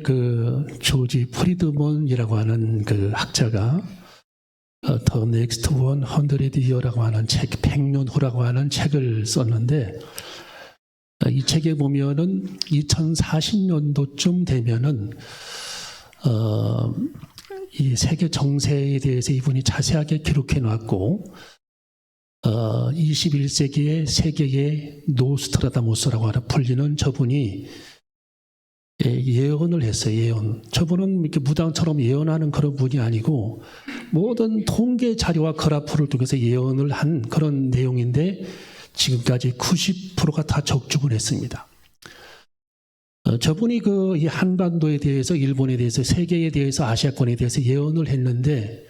그 조지 프리드먼이라고 하는 그 학자가 어, The Next 100 Year라고 하는 책, 100년 후라고 하는 책을 썼는데 어, 이 책에 보면은 2040년도쯤 되면은 어, 이 세계 정세에 대해서 이분이 자세하게 기록해 놨고 어, 21세기의 세계의 노스트라다무스라고 하는 불리는 저분이 예, 예언을 했어요. 예언. 저분은 이렇게 무당처럼 예언하는 그런 분이 아니고 모든 통계 자료와 그래프를 통해서 예언을 한 그런 내용인데 지금까지 90%가 다 적중을 했습니다. 어, 저분이 그 이 한반도에 대해서 일본에 대해서 세계에 대해서 아시아권에 대해서 예언을 했는데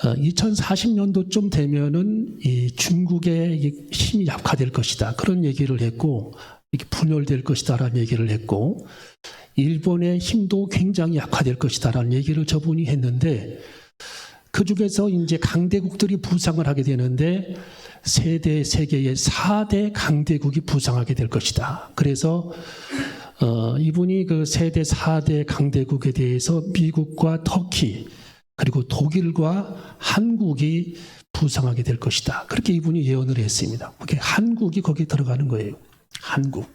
2040년도쯤 되면은 이 중국의 이 힘이 약화될 것이다 그런 얘기를 했고 이게 분열될 것이다라는 얘기를 했고 일본의 힘도 굉장히 약화될 것이다라는 얘기를 저분이 했는데 그 중에서 이제 강대국들이 부상을 하게 되는데 세대 세계의 4대 강대국이 부상하게 될 것이다. 그래서 어, 이분이 그 세대 4대 강대국에 대해서 미국과 터키 그리고 독일과 한국이 부상하게 될 것이다. 그렇게 이분이 예언을 했습니다. 그게 한국이 거기에 들어가는 거예요. 한국.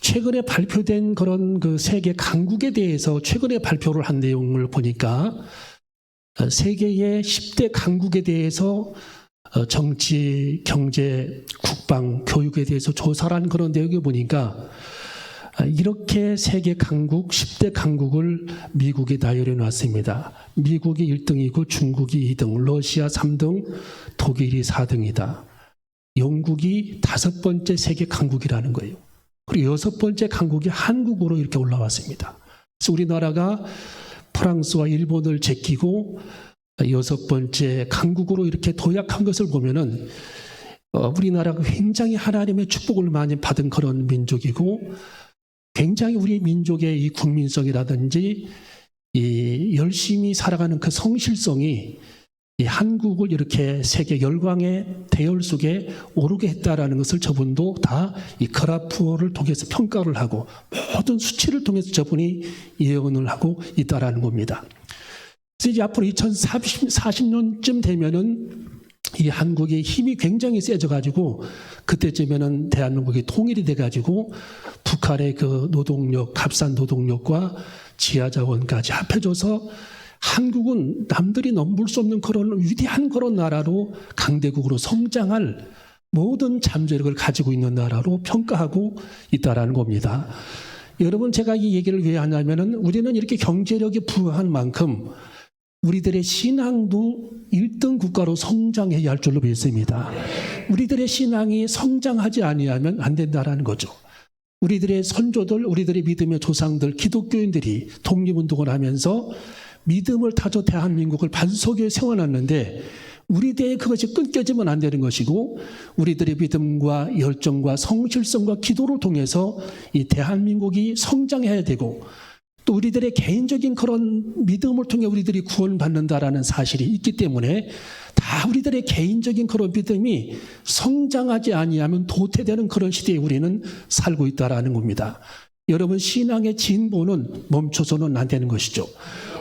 최근에 발표된 그런 그 세계 강국에 대해서 최근에 발표를 한 내용을 보니까 어, 세계의 10대 강국에 대해서 어, 정치, 경제, 국방, 교육에 대해서 조사를 한 그런 내용을 보니까 아, 이렇게 세계 강국, 10대 강국을 미국이 나열해 놨습니다. 미국이 1등이고 중국이 2등, 러시아 3등, 독일이 4등이다. 영국이 다섯 번째 세계 강국이라는 거예요. 그리고 여섯 번째 강국이 한국으로 이렇게 올라왔습니다. 그래서 우리나라가 프랑스와 일본을 제끼고 여섯 번째 강국으로 이렇게 도약한 것을 보면은 어, 우리나라가 굉장히 하나님의 축복을 많이 받은 그런 민족이고 굉장히 우리 민족의 이 국민성이라든지 이 열심히 살아가는 그 성실성이 이 한국을 이렇게 세계 열광의 대열 속에 오르게 했다라는 것을 저분도 다 이 그라프를 통해서 평가를 하고 모든 수치를 통해서 저분이 예언을 하고 있다라는 겁니다. 이제 앞으로 2040년쯤 되면은 이 한국의 힘이 굉장히 세져 가지고 그때쯤에는 대한민국이 통일이 돼 가지고 북한의 그 노동력, 값싼 노동력과 지하 자원까지 합해줘서 한국은 남들이 넘볼 수 없는 그런 위대한 그런 나라로 강대국으로 성장할 모든 잠재력을 가지고 있는 나라로 평가하고 있다라는 겁니다. 여러분 제가 이 얘기를 왜 하냐면은 우리는 이렇게 경제력이 부한 만큼 우리들의 신앙도 1등 국가로 성장해야 할 줄로 믿습니다. 우리들의 신앙이 성장하지 아니하면 안 된다라는 거죠. 우리들의 선조들, 우리들의 믿음의 조상들, 기독교인들이 독립운동을 하면서 믿음을 타져 대한민국을 반석에 세워놨는데 우리 대에 그것이 끊겨지면 안 되는 것이고 우리들의 믿음과 열정과 성실성과 기도를 통해서 이 대한민국이 성장해야 되고 또 우리들의 개인적인 그런 믿음을 통해 우리들이 구원받는다라는 사실이 있기 때문에 다 우리들의 개인적인 그런 믿음이 성장하지 아니하면 도태되는 그런 시대에 우리는 살고 있다라는 겁니다. 여러분 신앙의 진보는 멈춰서는 안 되는 것이죠.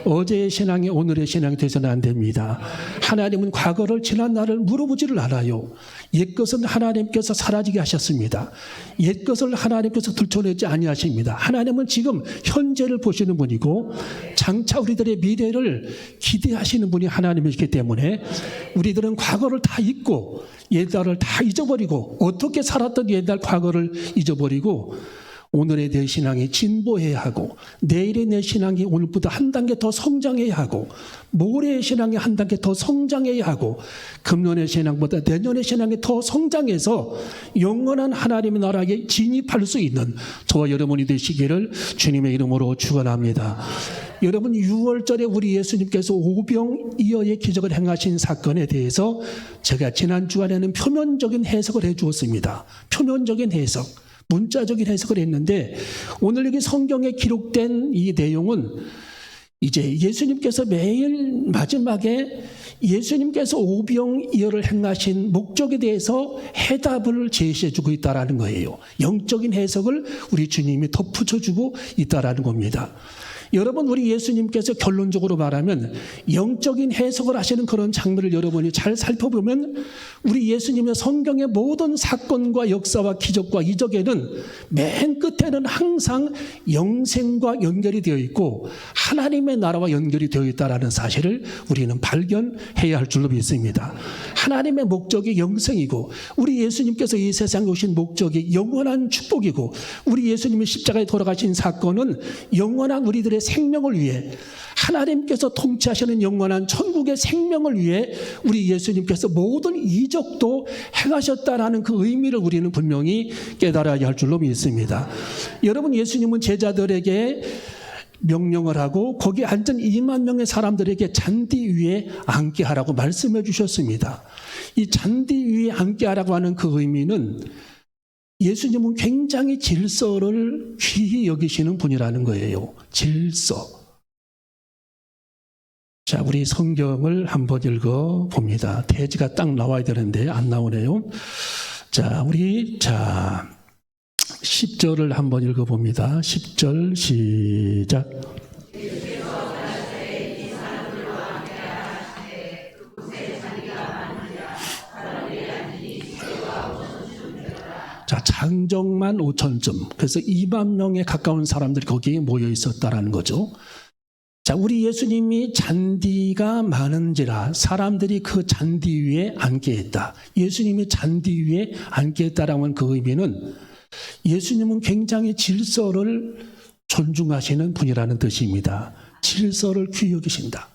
어제의 신앙이 오늘의 신앙이 되서는 안 됩니다. 하나님은 과거를 지난 날을 물어보지를 않아요. 옛것은 하나님께서 사라지게 하셨습니다. 옛것을 하나님께서 들춰내지 아니하십니다. 하나님은 지금 현재를 보시는 분이고 장차 우리들의 미래를 기대하시는 분이 하나님이기 때문에 우리들은 과거를 다 잊고 옛날을 다 잊어버리고 어떻게 살았던 옛날 과거를 잊어버리고 오늘의 내 신앙이 진보해야 하고 내일의 내 신앙이 오늘보다 한 단계 더 성장해야 하고 모레의 신앙이 한 단계 더 성장해야 하고 금년의 신앙보다 내년의 신앙이 더 성장해서 영원한 하나님의 나라에 진입할 수 있는 저와 여러분이 되시기를 주님의 이름으로 축원합니다. 여러분 6월절에 우리 예수님께서 오병 이어의 기적을 행하신 사건에 대해서 제가 지난 주간에는 표면적인 해석을 해 주었습니다. 표면적인 해석. 문자적인 해석을 했는데 오늘 여기 성경에 기록된 이 내용은 이제 예수님께서 매일 마지막에 예수님께서 오병이어를 행하신 목적에 대해서 해답을 제시해 주고 있다라는 거예요. 영적인 해석을 우리 주님이 덧붙여 주고 있다라는 겁니다. 여러분 우리 예수님께서 결론적으로 말하면 영적인 해석을 하시는 그런 장면을 여러분이 잘 살펴보면 우리 예수님의 성경의 모든 사건과 역사와 기적과 이적에는 맨 끝에는 항상 영생과 연결이 되어 있고 하나님의 나라와 연결이 되어 있다라는 사실을 우리는 발견해야 할 줄로 믿습니다. 하나님의 목적이 영생이고 우리 예수님께서 이 세상에 오신 목적이 영원한 축복이고 우리 예수님이 십자가에 돌아가신 사건은 영원한 우리들의 생명을 위해 하나님께서 통치하시는 영원한 천국의 생명을 위해 우리 예수님께서 모든 이적도 행하셨다라는 그 의미를 우리는 분명히 깨달아야 할 줄로 믿습니다. 여러분 예수님은 제자들에게 명령을 하고 거기 앉은 2만 명의 사람들에게 잔디 위에 앉게 하라고 말씀해 주셨습니다. 이 잔디 위에 앉게 하라고 하는 그 의미는 예수님은 굉장히 질서를 귀히 여기시는 분이라는 거예요. 질서. 자, 우리 성경을 한번 읽어 봅니다. 대지가 딱 나와야 되는데 안 나오네요. 자, 우리 자 10절을 한번 읽어 봅니다. 10절 시작. 자, 장정만 5천쯤. 그래서 2만 명에 가까운 사람들이 거기에 모여 있었다라는 거죠. 자, 우리 예수님이 잔디가 많은지라 사람들이 그 잔디 위에 앉게 했다. 예수님이 잔디 위에 앉게 했다라는 그 의미는 예수님은 굉장히 질서를 존중하시는 분이라는 뜻입니다. 질서를 귀히 여기신다.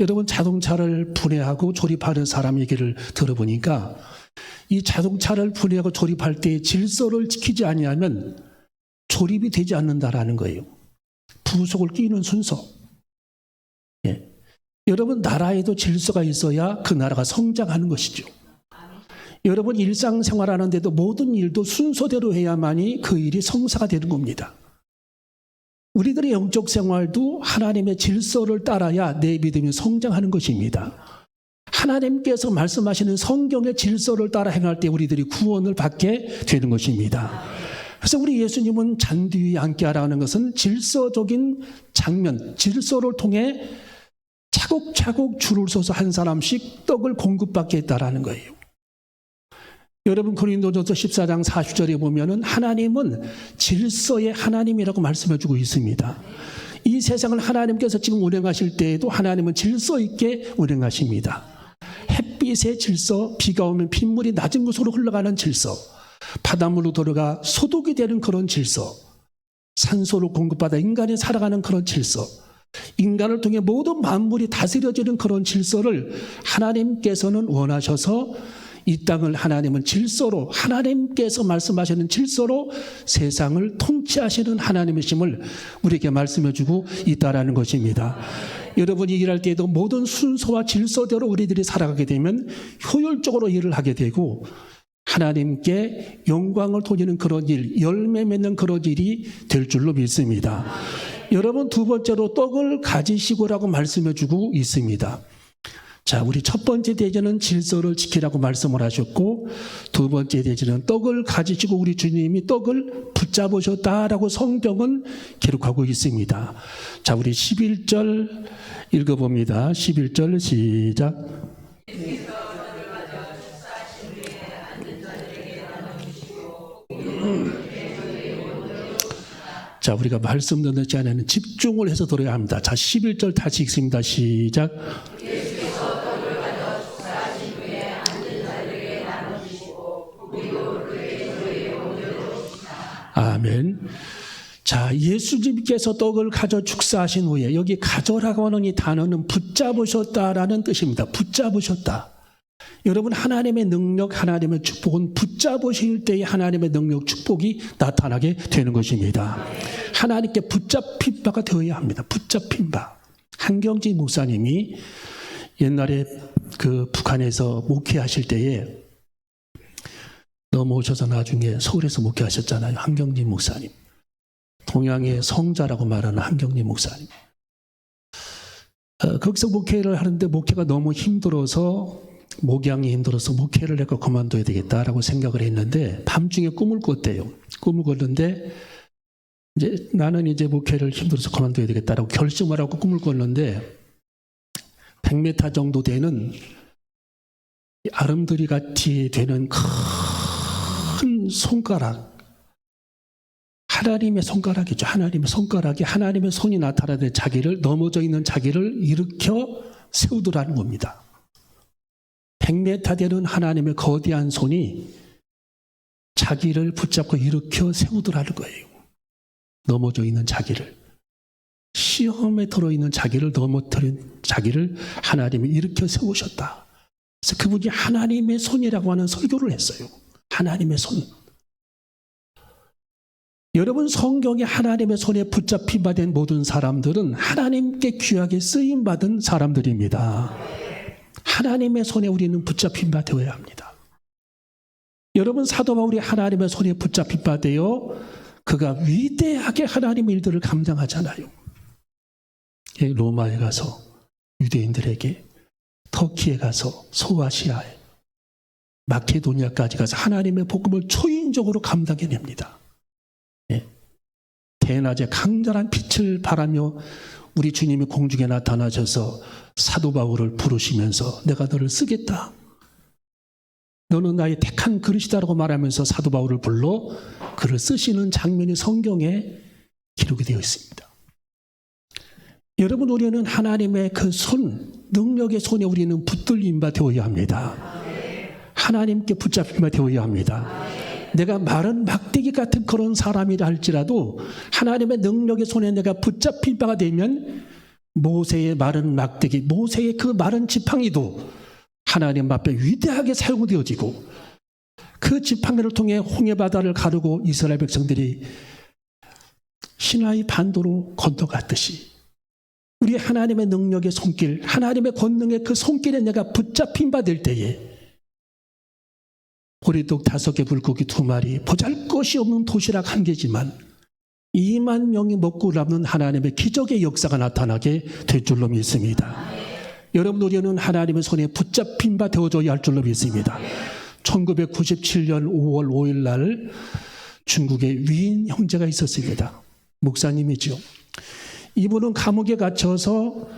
여러분 자동차를 분해하고 조립하는 사람 얘기를 들어보니까 이 자동차를 분해하고 조립할 때 질서를 지키지 아니하면 조립이 되지 않는다라는 거예요. 부속을 끼는 순서. 예. 여러분 나라에도 질서가 있어야 그 나라가 성장하는 것이죠. 여러분 일상생활 하는데도 모든 일도 순서대로 해야만이 그 일이 성사가 되는 겁니다. 우리들의 영적 생활도 하나님의 질서를 따라야 내 믿음이 성장하는 것입니다. 하나님께서 말씀하시는 성경의 질서를 따라 행할 때 우리들이 구원을 받게 되는 것입니다. 그래서 우리 예수님은 잔디 위에 앉게 하라는 것은 질서적인 장면, 질서를 통해 차곡차곡 줄을 서서 한 사람씩 떡을 공급받게 했다라는 거예요. 여러분 고린도전서 14장 40절에 보면은 하나님은 질서의 하나님이라고 말씀해 주고 있습니다. 이 세상을 하나님께서 지금 운행하실 때에도 하나님은 질서 있게 운행하십니다. 햇빛의 질서, 비가 오면 빗물이 낮은 곳으로 흘러가는 질서, 바닷물로 들어가 소독이 되는 그런 질서, 산소를 공급받아 인간이 살아가는 그런 질서, 인간을 통해 모든 만물이 다스려지는 그런 질서를 하나님께서는 원하셔서 이 땅을 하나님은 질서로 하나님께서 말씀하시는 질서로 세상을 통치하시는 하나님이심을 우리에게 말씀해 주고 있다라는 것입니다. 여러분이 일할 때에도 모든 순서와 질서대로 우리들이 살아가게 되면 효율적으로 일을 하게 되고 하나님께 영광을 돌리는 그런 일, 열매 맺는 그런 일이 될 줄로 믿습니다. 여러분 두 번째로 떡을 가지시고라고 말씀해 주고 있습니다. 자, 우리 첫 번째 대전은 질서를 지키라고 말씀을 하셨고, 두 번째 대전은 떡을 가지시고 우리 주님이 떡을 붙잡으셨다라고 성경은 기록하고 있습니다. 자, 우리 11절 읽어봅니다. 11절 시작. 자, 우리가 말씀 듣는 시간에는 집중을 해서 들어야 합니다. 자, 11절 다시 읽습니다. 시작. 아멘. 자, 예수님께서 떡을 가져 축사하신 후에 여기 가져라고 하는 이 단어는 붙잡으셨다라는 뜻입니다. 붙잡으셨다. 여러분 하나님의 능력, 하나님의 축복은 붙잡으실 때에 하나님의 능력, 축복이 나타나게 되는 것입니다. 하나님께 붙잡힌 바가 되어야 합니다. 붙잡힌 바. 한경지 목사님이 옛날에 그 북한에서 목회하실 때에 넘어오셔서 나중에 서울에서 목회하셨잖아요. 한경진 목사님. 동양의 성자라고 말하는 한경진 목사님. 어, 거기서 목회를 하는데 목회가 너무 힘들어서 목양이 힘들어서 목회를 내가 그만둬야 되겠다라고 생각을 했는데 밤중에 꿈을 꿨대요. 꿈을 꿨는데 이제 나는 이제 목회를 힘들어서 그만둬야 되겠다라고 결심을 하고 꿈을 꿨는데 100m 정도 되는 이 아름드리 같이 되는 큰 손가락 하나님의 손가락이죠. 하나님의 손가락이 하나님의 손이 나타나는 자기를 넘어져 있는 자기를 일으켜 세우더라는 겁니다. 100m 되는 하나님의 거대한 손이 자기를 붙잡고 일으켜 세우더라는 거예요. 넘어져 있는 자기를. 시험에 들어있는 자기를 넘어뜨린 자기를 하나님이 일으켜 세우셨다. 그래서 그분이 하나님의 손이라고 하는 설교를 했어요. 하나님의 손. 여러분 성경에 하나님의 손에 붙잡힌 바 된 모든 사람들은 하나님께 귀하게 쓰임 받은 사람들입니다. 하나님의 손에 우리는 붙잡힌 바 되어야 합니다. 여러분 사도 바울이 하나님의 손에 붙잡힌 바 되어 그가 위대하게 하나님의 일들을 감당하잖아요. 예, 로마에 가서 유대인들에게 터키에 가서 소아시아에 마케도니아까지 가서 하나님의 복음을 초인적으로 감당해냅니다. 예. 대낮에 강렬한 빛을 바라며 우리 주님이 공중에 나타나셔서 사도 바울을 부르시면서 내가 너를 쓰겠다. 너는 나의 택한 그릇이다라고 말하면서 사도 바울을 불러 그를 쓰시는 장면이 성경에 기록이 되어 있습니다. 여러분 우리는 하나님의 그 손, 능력의 손에 우리는 붙들림 바 되어야 합니다. 하나님께 붙잡힌 바 되어야 합니다. 내가 마른 막대기 같은 그런 사람이라 할지라도 하나님의 능력의 손에 내가 붙잡힐 바가 되면 모세의 마른 막대기, 모세의 그 마른 지팡이도 하나님 앞에 위대하게 사용되어지고 그 지팡이를 통해 홍해 바다를 가르고 이스라엘 백성들이 시나이 반도로 건너갔듯이 우리 하나님의 능력의 손길, 하나님의 권능의 그 손길에 내가 붙잡힌 바 될 때에 보리독 다섯 개 불고기 두 마리 보잘 것이 없는 도시락 한 개지만 2만 명이 먹고 남는 하나님의 기적의 역사가 나타나게 될 줄로 믿습니다. 여러분 우리는 하나님의 손에 붙잡힌 바 되어줘야 할 줄로 믿습니다. 1997년 5월 5일 날 중국에 위인 형제가 있었습니다. 목사님이죠. 이분은 감옥에 갇혀서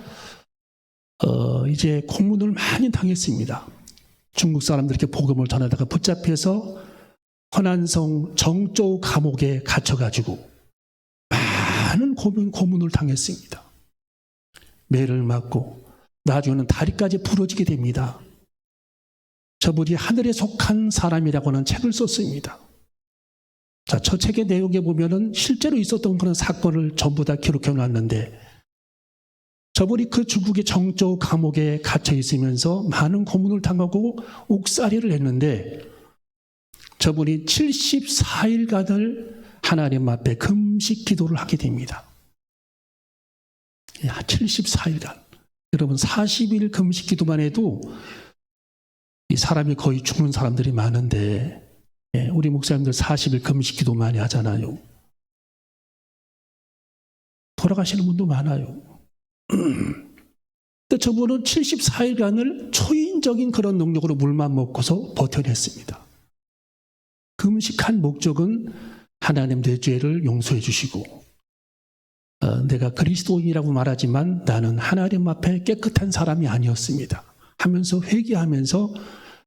어, 이제 고문을 많이 당했습니다. 중국 사람들에게 복음을 전하다가 붙잡혀서 허난성 정조 감옥에 갇혀가지고 많은 고문, 고문을 당했습니다. 매를 맞고 나중에는 다리까지 부러지게 됩니다. 저분이 하늘에 속한 사람이라고 하는 책을 썼습니다. 자, 저 책의 내용에 보면은 실제로 있었던 그런 사건을 전부 다 기록해 놨는데 저분이 그 중국의 정조 감옥에 갇혀 있으면서 많은 고문을 당하고 옥살이를 했는데 저분이 74일간을 하나님 앞에 금식 기도를 하게 됩니다. 74일간. 여러분 40일 금식 기도만 해도 이 사람이 거의 죽는 사람들이 많은데 예, 우리 목사님들 40일 금식 기도 많이 하잖아요. 돌아가시는 분도 많아요. 근데 저분은 74일간을 초인적인 그런 능력으로 물만 먹고서 버텨냈습니다. 금식한 목적은 하나님 내 죄를 용서해 주시고 어, 내가 그리스도인이라고 말하지만 나는 하나님 앞에 깨끗한 사람이 아니었습니다. 하면서 회개하면서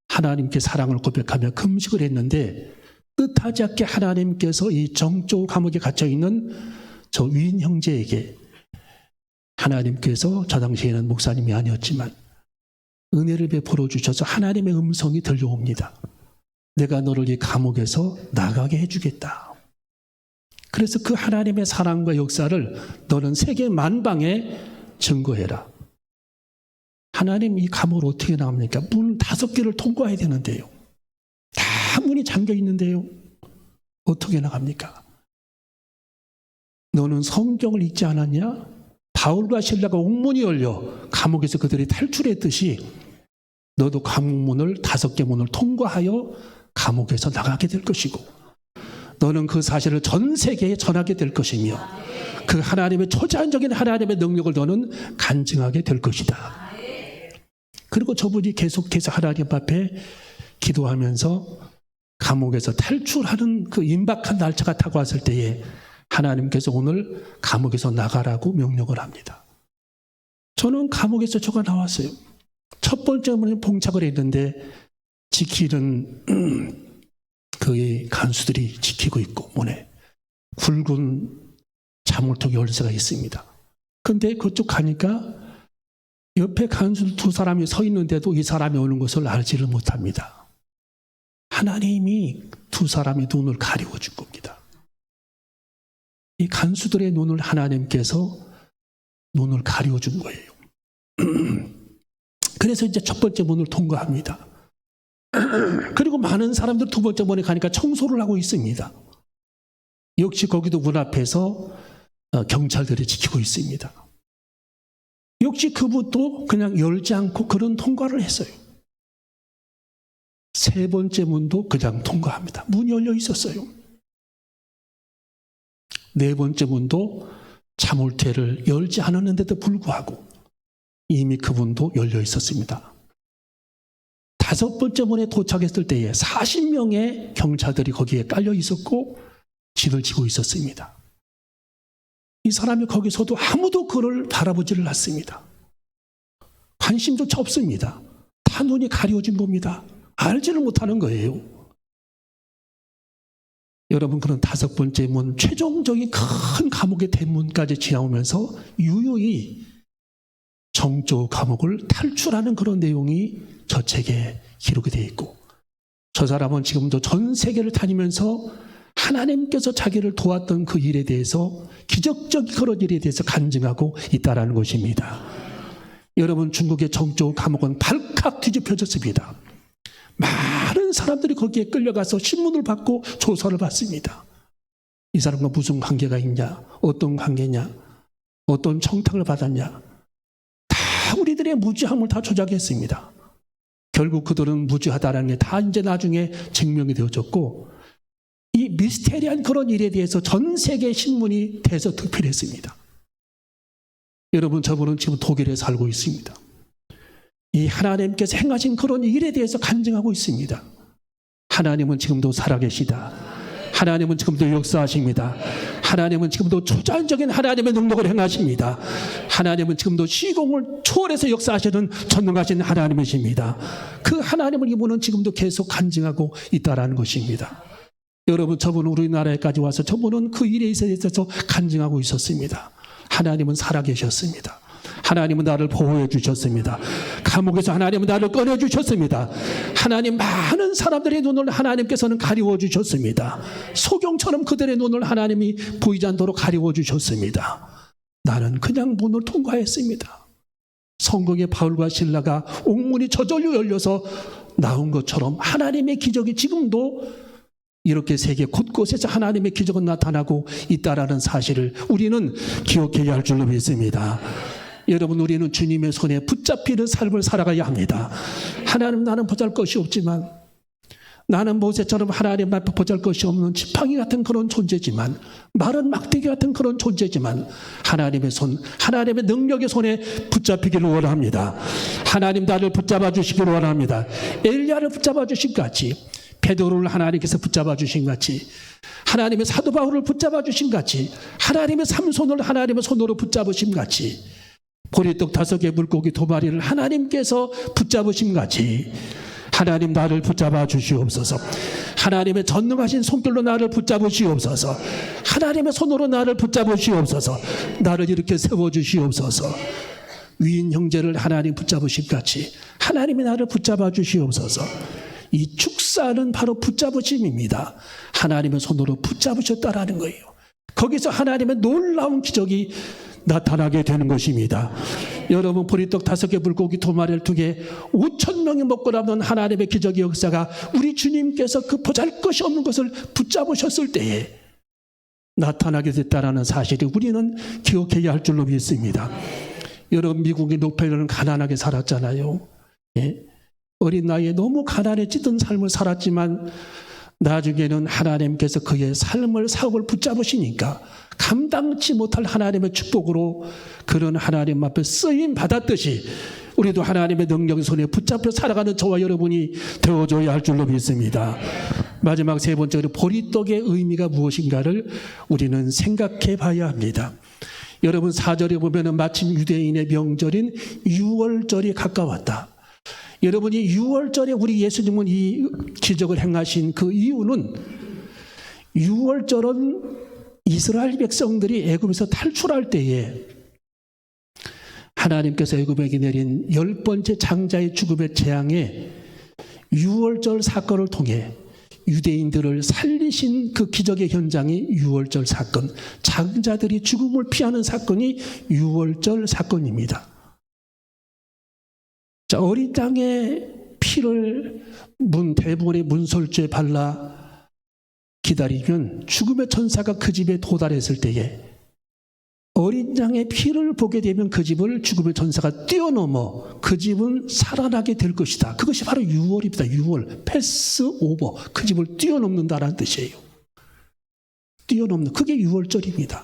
하나님께 사랑을 고백하며 금식을 했는데 뜻하지 않게 하나님께서 이 정조 감옥에 갇혀 있는 저 위인 형제에게 하나님께서 저 당시에는 목사님이 아니었지만 은혜를 베풀어 주셔서 하나님의 음성이 들려옵니다. 내가 너를 이 감옥에서 나가게 해주겠다. 그래서 그 하나님의 사랑과 역사를 너는 세계 만방에 증거해라. 하나님 이 감옥을 어떻게 나옵니까? 문 다섯 개를 통과해야 되는데요. 다 문이 잠겨 있는데요. 어떻게 나갑니까? 너는 성경을 읽지 않았냐? 바울과 신라가 옥문이 열려 감옥에서 그들이 탈출했듯이 너도 감옥문을 다섯 개 문을 통과하여 감옥에서 나가게 될 것이고 너는 그 사실을 전 세계에 전하게 될 것이며 그 하나님의 초자연적인 하나님의 능력을 너는 간증하게 될 것이다. 그리고 저분이 계속해서 하나님 앞에 기도하면서 감옥에서 탈출하는 그 임박한 날짜가 다가왔을 때에 하나님께서 오늘 감옥에서 나가라고 명령을 합니다. 저는 감옥에서 저가 나왔어요. 첫 번째 문에 봉착을 했는데 지키는 그의 간수들이 지키고 있고 문에 굵은 자물통 열쇠가 있습니다. 근데 그쪽 가니까 옆에 간수 두 사람이 서 있는데도 이 사람이 오는 것을 알지를 못합니다. 하나님이 두 사람의 눈을 가리워 준 겁니다. 이 간수들의 눈을 하나님께서 눈을 가리워 준 거예요. 그래서 이제 첫 번째 문을 통과합니다. 그리고 많은 사람들 두 번째 문에 가니까 청소를 하고 있습니다. 역시 거기도 문 앞에서 어, 경찰들이 지키고 있습니다. 역시 그분도 그냥 열지 않고 그런 통과를 했어요. 세 번째 문도 그냥 통과합니다. 문이 열려 있었어요. 네 번째 문도 자물쇠를 열지 않았는데도 불구하고 이미 그분도 열려 있었습니다. 다섯 번째 문에 도착했을 때에 40명의 경찰들이 거기에 깔려 있었고 진을 지고 있었습니다. 이 사람이 거기서도 아무도 그를 바라보지를 않습니다. 관심조차 없습니다. 다 눈이 가려진 겁니다. 알지를 못하는 거예요. 여러분 그런 다섯 번째 문 최종적인 큰 감옥의 대문까지 지나오면서 유유히 정조 감옥을 탈출하는 그런 내용이 저 책에 기록이 되어 있고 저 사람은 지금도 전 세계를 다니면서 하나님께서 자기를 도왔던 그 일에 대해서 기적적 그런 일에 대해서 간증하고 있다라는 것입니다. 여러분 중국의 정조 감옥은 발칵 뒤집혀졌습니다. 많은 사람들이 거기에 끌려가서 신문을 받고 조사를 받습니다. 이 사람과 무슨 관계가 있냐? 어떤 관계냐? 어떤 청탁을 받았냐? 다 우리들의 무지함을 다 조작했습니다. 결국 그들은 무지하다라는 게 다 이제 나중에 증명이 되어졌고 이 미스테리한 그런 일에 대해서 전 세계 신문이 대서 특필했습니다. 여러분 저분은 지금 독일에 살고 있습니다. 이 하나님께서 행하신 그런 일에 대해서 간증하고 있습니다. 하나님은 지금도 살아계시다. 하나님은 지금도 역사하십니다. 하나님은 지금도 초자연적인 하나님의 능력을 행하십니다. 하나님은 지금도 시공을 초월해서 역사하시는 전능하신 하나님이십니다. 그 하나님을 이분은 지금도 계속 간증하고 있다라는 것입니다. 여러분 저분은 우리나라에까지 와서 저분은 그 일에 있어서 간증하고 있었습니다. 하나님은 살아계셨습니다. 하나님은 나를 보호해 주셨습니다. 감옥에서 하나님은 나를 꺼내 주셨습니다. 하나님 많은 사람들의 눈을 하나님께서는 가리워 주셨습니다. 소경처럼 그들의 눈을 하나님이 보이지 않도록 가리워 주셨습니다. 나는 그냥 문을 통과했습니다. 성경의 바울과 신라가 옥문이 저절로 열려서 나온 것처럼 하나님의 기적이 지금도 이렇게 세계 곳곳에서 하나님의 기적은 나타나고 있다라는 사실을 우리는 기억해야 할 줄로 믿습니다. 여러분 우리는 주님의 손에 붙잡히는 삶을 살아가야 합니다. 하나님 나는 보잘 것이 없지만 나는 모세처럼 하나님 앞에 보잘 것이 없는 지팡이 같은 그런 존재지만 마른 막대기 같은 그런 존재지만 하나님의 손, 하나님의 능력의 손에 붙잡히기를 원합니다. 하나님 나를 붙잡아 주시기를 원합니다. 엘리야를 붙잡아 주신 같이 베드로를 하나님께서 붙잡아 주신 같이 하나님의 사도 바울을 붙잡아 주신 같이 하나님의 삼손을 하나님의 손으로 붙잡으신 같이 보리떡 다섯 개 물고기 두 마리를 하나님께서 붙잡으신 같이 하나님 나를 붙잡아 주시옵소서. 하나님의 전능하신 손길로 나를 붙잡으시옵소서. 하나님의 손으로 나를 붙잡으시옵소서. 나를 이렇게 세워 주시옵소서. 위인 형제를 하나님 붙잡으신 같이 하나님이 나를 붙잡아 주시옵소서. 이 축사는 바로 붙잡으심입니다. 하나님의 손으로 붙잡으셨다라는 거예요. 거기서 하나님의 놀라운 기적이 나타나게 되는 것입니다. 여러분 보리떡 다섯 개 물고기 두 마리를 두개 5천 명이 먹고 남는 하나님의 기적의 역사가 우리 주님께서 그 보잘것이 없는 것을 붙잡으셨을 때에 나타나게 됐다라는 사실을 우리는 기억해야 할 줄로 믿습니다. 여러분 미국의 노펠은 가난하게 살았잖아요. 예? 어린 나이에 너무 가난에 찌든 삶을 살았지만 나중에는 하나님께서 그의 삶을 사업을 붙잡으시니까 감당치 못할 하나님의 축복으로 그런 하나님 앞에 쓰임 받았듯이 우리도 하나님의 능력 손에 붙잡혀 살아가는 저와 여러분이 되어줘야 할 줄로 믿습니다. 마지막 세 번째로 보리떡의 의미가 무엇인가를 우리는 생각해 봐야 합니다. 여러분 사절에 보면은 마침 유대인의 명절인 유월절이 가까웠다. 여러분이 6월절에 우리 예수님은 이 기적을 행하신 그 이유는 6월절은 이스라엘 백성들이 애굽에서 탈출할 때에 하나님께서 애굽에게 내린 열 번째 장자의 죽음의 재앙에 6월절 사건을 통해 유대인들을 살리신 그 기적의 현장이 6월절 사건, 장자들이 죽음을 피하는 사건이 6월절 사건입니다. 자, 어린 양의 피를 문 대부분의 문설주에 발라 기다리면 죽음의 천사가 그 집에 도달했을 때에 어린 양의 피를 보게 되면 그 집을 죽음의 천사가 뛰어넘어 그 집은 살아나게 될 것이다. 그것이 바로 6월입니다. 6월. 패스 오버. 그 집을 뛰어넘는다라는 뜻이에요. 뛰어넘는. 그게 6월절입니다.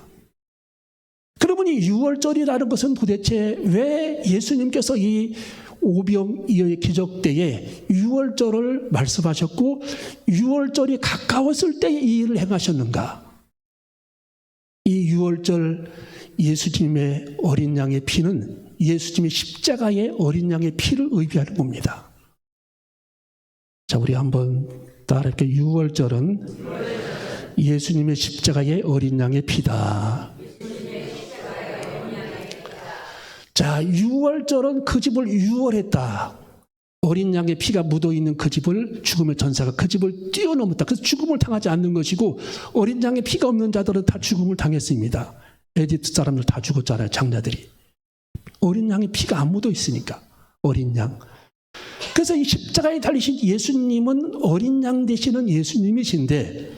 그러면 이 6월절이라는 것은 도대체 왜 예수님께서 이 오병 이어의 기적 때에 6월절을 말씀하셨고 6월절이 가까웠을 때 이 일을 행하셨는가? 이 6월절 예수님의 어린 양의 피는 예수님의 십자가의 어린 양의 피를 의미하는 겁니다. 자, 우리 한번 따라할게요. 6월절은 예수님의 십자가의 어린 양의 피다. 자, 6월절은 그 집을 유월했다. 어린 양의 피가 묻어 있는 그 집을 죽음의 전사가 그 집을 뛰어넘었다. 그래서 죽음을 당하지 않는 것이고 어린 양의 피가 없는 자들은 다 죽음을 당했습니다. 에디트 사람들 다 죽었잖아요. 장자들이. 어린 양의 피가 안 묻어 있으니까. 어린 양. 그래서 이 십자가에 달리신 예수님은 어린 양 되시는 예수님이신데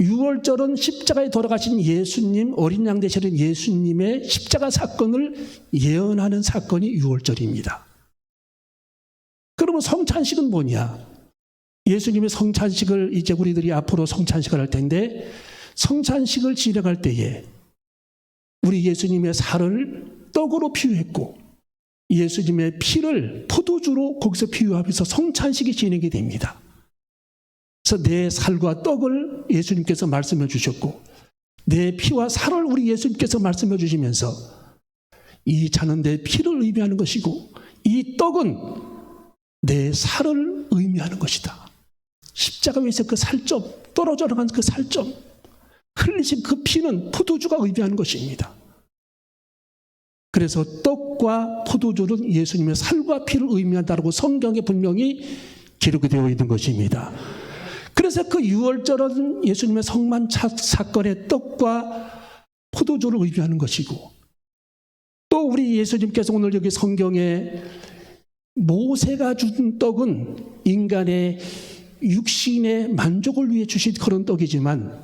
6월절은 십자가에 돌아가신 예수님, 어린 양 되시는 예수님의 십자가 사건을 예언하는 사건이 6월절입니다. 그러면 성찬식은 뭐냐? 예수님의 성찬식을 이제 우리들이 앞으로 성찬식을 할 텐데 성찬식을 진행할 때에 우리 예수님의 살을 떡으로 피유했고 예수님의 피를 포도주로 거기서 피유하면서 성찬식이 진행이 됩니다. 그래서 내 살과 떡을 예수님께서 말씀해 주셨고 내 피와 살을 우리 예수님께서 말씀해 주시면서 이 잔은 내 피를 의미하는 것이고 이 떡은 내 살을 의미하는 것이다. 십자가 위에서 그 살점 떨어져 나간 그 살점 흘리신 그 피는 포도주가 의미하는 것입니다. 그래서 떡과 포도주는 예수님의 살과 피를 의미한다고 성경에 분명히 기록이 되어 있는 것입니다. 그래서 그 6월절은 예수님의 성만 사건의 떡과 포도주를 의미하는 것이고 또 우리 예수님께서 오늘 여기 성경에 모세가 준 떡은 인간의 육신의 만족을 위해 주신 그런 떡이지만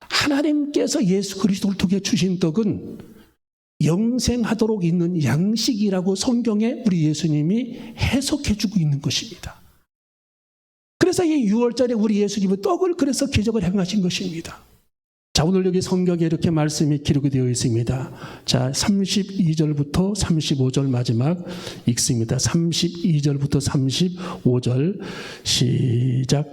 하나님께서 예수 그리스도를 통해 주신 떡은 영생하도록 있는 양식이라고 성경에 우리 예수님이 해석해 주고 있는 것입니다. 그래서 이 6월절에 우리 예수님은 떡을 그래서 기적을 행하신 것입니다. 자, 오늘 여기 성경에 이렇게 말씀이 기록이 되어 있습니다. 자, 32절부터 35절 마지막 읽습니다. 32절부터 35절 시작.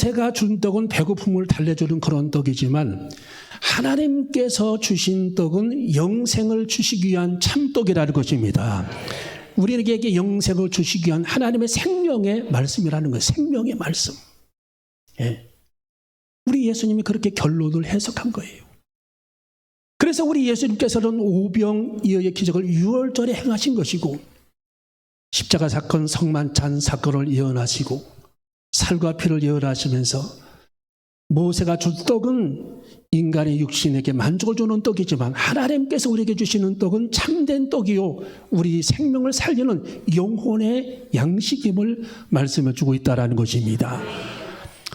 모세가 준 떡은 배고픔을 달래주는 그런 떡이지만 하나님께서 주신 떡은 영생을 주시기 위한 참떡이라는 것입니다. 우리에게 영생을 주시기 위한 하나님의 생명의 말씀이라는 거예요. 생명의 말씀. 예. 우리 예수님이 그렇게 결론을 해석한 거예요. 그래서 우리 예수님께서는 오병이어의 기적을 6월절에 행하신 것이고 십자가 사건 성만찬 사건을 예언하시고 살과 피를 예언하시면서 모세가 줄 떡은 인간의 육신에게 만족을 주는 떡이지만 하나님께서 우리에게 주시는 떡은 참된 떡이요 우리 생명을 살리는 영혼의 양식임을 말씀해 주고 있다라는 것입니다.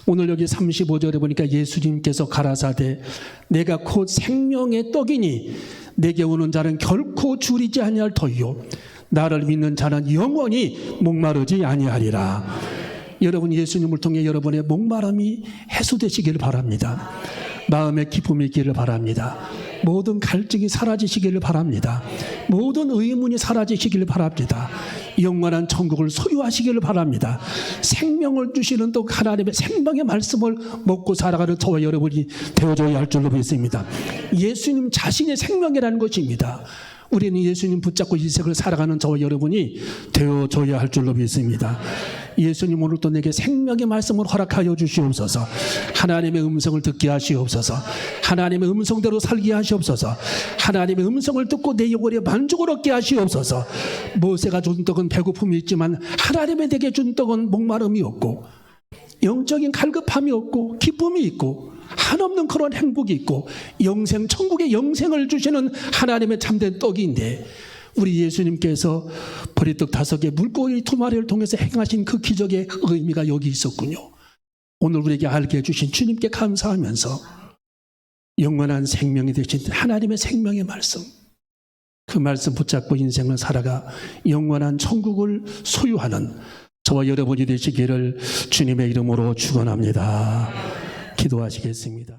오늘 여기 35절에 보니까 예수님께서 가라사대 내가 곧 생명의 떡이니 내게 오는 자는 결코 줄이지 아니할 터이요 나를 믿는 자는 영원히 목마르지 아니하리라. 여러분 예수님을 통해 여러분의 목마름이 해소되시기를 바랍니다. 마음의 기쁨이 있기를 바랍니다. 모든 갈증이 사라지시기를 바랍니다. 모든 의문이 사라지시기를 바랍니다. 영원한 천국을 소유하시기를 바랍니다. 생명을 주시는 또 하나님의 생명의 말씀을 먹고 살아가는 저와 여러분이 되어줘야 할 줄로 믿습니다. 예수님 자신의 생명이라는 것입니다. 우리는 예수님 붙잡고 이 세상을 살아가는 저와 여러분이 되어줘야 할 줄로 믿습니다. 예수님 오늘도 내게 생명의 말씀을 허락하여 주시옵소서. 하나님의 음성을 듣게 하시옵소서. 하나님의 음성대로 살게 하시옵소서. 하나님의 음성을 듣고 내 영혼에 만족을 얻게 하시옵소서. 모세가 준 떡은 배고픔이 있지만 하나님의 내게 준 떡은 목마름이 없고 영적인 갈급함이 없고 기쁨이 있고 한없는 그런 행복이 있고 영생 천국의 영생을 주시는 하나님의 참된 떡인데 우리 예수님께서 보리떡 다섯 개 물고기 두 마리를 통해서 행하신 그 기적의 의미가 여기 있었군요. 오늘 우리에게 알게 해주신 주님께 감사하면서 영원한 생명이 되신 하나님의 생명의 말씀 그 말씀 붙잡고 인생을 살아가 영원한 천국을 소유하는 저와 여러분이 되시기를 주님의 이름으로 축원합니다. 기도하시겠습니다.